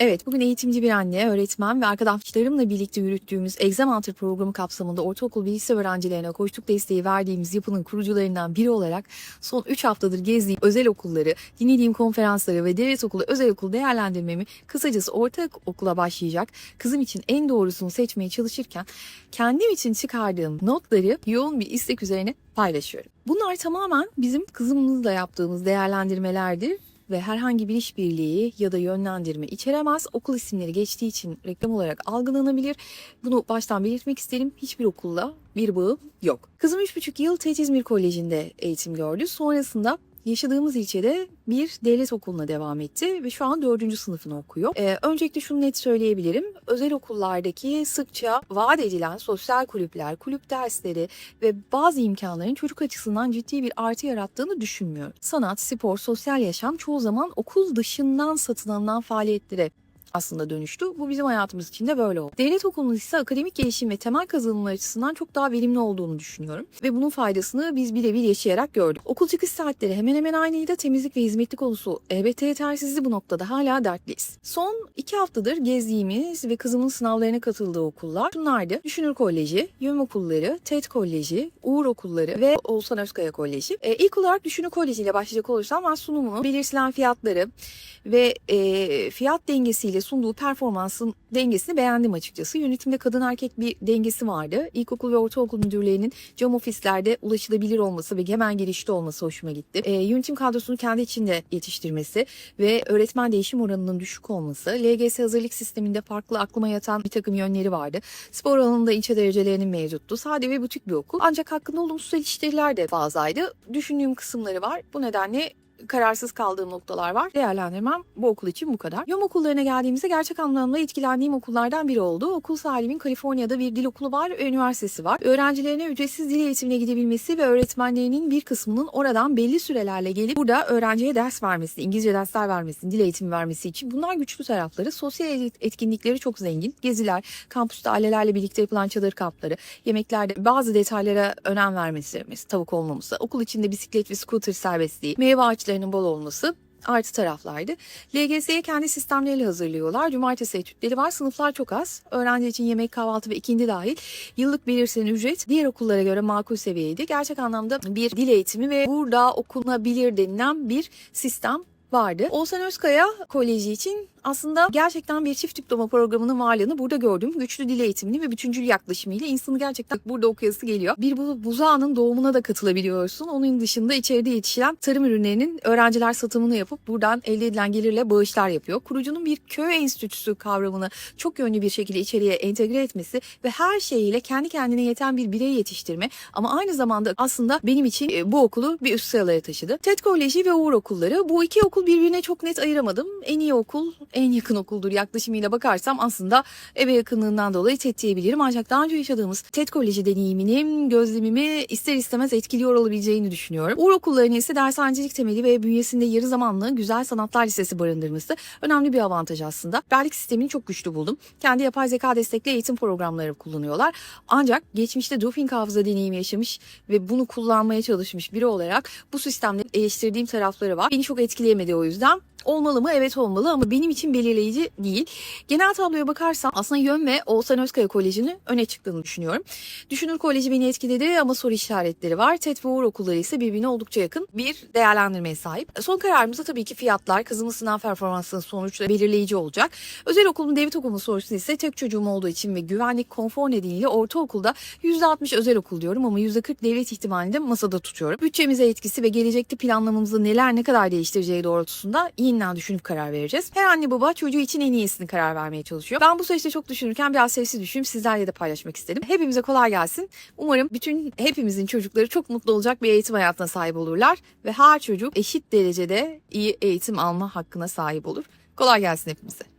Evet, bugün eğitimci bir anne, öğretmen ve arkadaşlarımla birlikte yürüttüğümüz Exam programı kapsamında ortaokul lise öğrencilerine koçluk desteği verdiğimiz yapının kurucularından biri olarak son 3 haftadır gezdiğim özel okulları, dinlediğim konferansları ve devlet okulu, özel okul değerlendirmemi kısacası ortaokula başlayacak kızım için en doğrusunu seçmeye çalışırken kendim için çıkardığım notları yoğun bir istek üzerine paylaşıyorum. Bunlar tamamen bizim kızımızla yaptığımız değerlendirmelerdir ve herhangi bir işbirliği ya da yönlendirme içeremez. Okul isimleri geçtiği için reklam olarak algılanabilir. Bunu baştan belirtmek isterim. Hiçbir okulla bir bağı yok. Kızım 3,5 yıl TET Koleji'nde eğitim gördü. Sonrasında yaşadığımız ilçede bir devlet okuluna devam etti ve şu an dördüncü sınıfını okuyor. Ee, öncelikle şunu net söyleyebilirim. Özel okullardaki sıkça vaat edilen sosyal kulüpler, kulüp dersleri ve bazı imkanların çocuk açısından ciddi bir artı yarattığını düşünmüyorum. Sanat, spor, sosyal yaşam çoğu zaman okul dışından satın alınan faaliyetlere aslında dönüştü. Bu bizim hayatımız için de böyle oldu. Devlet okulunun ise akademik gelişim ve temel kazanımlar açısından çok daha verimli olduğunu düşünüyorum. Ve bunun faydasını biz birebir yaşayarak gördük. Okul çıkış saatleri hemen hemen aynıydı. Temizlik ve hizmetli konusu elbette yetersizdi bu noktada hala dertliyiz. Son iki haftadır gezdiğimiz ve kızımın sınavlarına katıldığı okullar şunlardı. Düşünür Koleji, Yön Okulları, TED Koleji, Uğur Okulları ve Oğuzhan Özkaya Koleji. E, ilk olarak Düşünür Koleji ile başlayacak olursam ben sunumunu, belirtilen fiyatları ve e, fiyat dengesiyle sunduğu performansın dengesini beğendim açıkçası. Yönetimde kadın erkek bir dengesi vardı. İlkokul ve ortaokul müdürlerinin cam ofislerde ulaşılabilir olması ve hemen girişte olması hoşuma gitti. E, yönetim kadrosunu kendi içinde yetiştirmesi ve öğretmen değişim oranının düşük olması, LGS hazırlık sisteminde farklı aklıma yatan bir takım yönleri vardı. Spor alanında ilçe derecelerinin mevcuttu. Sade ve butik bir okul. Ancak hakkında olumsuz eleştiriler de fazlaydı. Düşündüğüm kısımları var. Bu nedenle kararsız kaldığım noktalar var. Değerlendirmem bu okul için bu kadar. Yom okullarına geldiğimizde gerçek anlamda etkilendiğim okullardan biri oldu. Okul sahibimin Kaliforniya'da bir dil okulu var ve üniversitesi var. Öğrencilerine ücretsiz dil eğitimine gidebilmesi ve öğretmenlerinin bir kısmının oradan belli sürelerle gelip burada öğrenciye ders vermesi, İngilizce dersler vermesi, dil eğitimi vermesi için bunlar güçlü tarafları. Sosyal etkinlikleri çok zengin. Geziler, kampüste ailelerle birlikte yapılan çadır kampları, yemeklerde bazı detaylara önem vermesi, tavuk olmaması, okul içinde bisiklet ve scooter serbestliği, meyve ağaçlarının bol olması artı taraflardı. LGS'ye kendi sistemleriyle hazırlıyorlar. Cumartesi etütleri var. Sınıflar çok az. Öğrenci için yemek, kahvaltı ve ikindi dahil yıllık belirtilen ücret diğer okullara göre makul seviyeydi. Gerçek anlamda bir dil eğitimi ve burada okunabilir denilen bir sistem vardı. Oğuzhan Özkaya Koleji için aslında gerçekten bir çift diploma programının varlığını burada gördüm. Güçlü dil eğitimini ve bütüncül yaklaşımıyla insanı gerçekten burada okuyası geliyor. Bir bu buzağının doğumuna da katılabiliyorsun. Onun dışında içeride yetişen tarım ürünlerinin öğrenciler satımını yapıp buradan elde edilen gelirle bağışlar yapıyor. Kurucunun bir köy enstitüsü kavramını çok yönlü bir şekilde içeriye entegre etmesi ve her şeyiyle kendi kendine yeten bir birey yetiştirme ama aynı zamanda aslında benim için e, bu okulu bir üst sıralara taşıdı. TED Koleji ve Uğur Okulları bu iki okul birbirine çok net ayıramadım. En iyi okul en yakın okuldur yaklaşımıyla bakarsam aslında eve yakınlığından dolayı TED diyebilirim. Ancak daha önce yaşadığımız TED Koleji deneyiminin gözlemimi ister istemez etkiliyor olabileceğini düşünüyorum. Uğur okullarının ise dershanecilik temeli ve bünyesinde yarı zamanlı Güzel Sanatlar Lisesi barındırması önemli bir avantaj aslında. Rehberlik sistemini çok güçlü buldum. Kendi yapay zeka destekli eğitim programları kullanıyorlar. Ancak geçmişte doping hafıza deneyimi yaşamış ve bunu kullanmaya çalışmış biri olarak bu sistemde eleştirdiğim tarafları var. Beni çok etkileyemedi o yüzden. Olmalı mı? Evet olmalı ama benim için belirleyici değil. Genel tabloya bakarsam aslında Yön ve Oğuzhan Özkaya Koleji'nin öne çıktığını düşünüyorum. Düşünür Koleji beni etkiledi ama soru işaretleri var. TED ve Uğur okulları ise birbirine oldukça yakın bir değerlendirmeye sahip. Son kararımızda tabii ki fiyatlar, kızımın sınav performansının sonuçları belirleyici olacak. Özel okulun devlet okulunun sorusu ise tek çocuğum olduğu için ve güvenlik konfor nedeniyle ortaokulda %60 özel okul diyorum ama %40 devlet ihtimalinde masada tutuyorum. Bütçemize etkisi ve gelecekte planlamamızı neler ne kadar değiştireceği doğrultusunda yeniden düşünüp karar vereceğiz. Her anne baba çocuğu için en iyisini karar vermeye çalışıyor. Ben bu süreçte çok düşünürken biraz sessiz düşünüp sizlerle de paylaşmak istedim. Hepimize kolay gelsin. Umarım bütün hepimizin çocukları çok mutlu olacak bir eğitim hayatına sahip olurlar ve her çocuk eşit derecede iyi eğitim alma hakkına sahip olur. Kolay gelsin hepimize.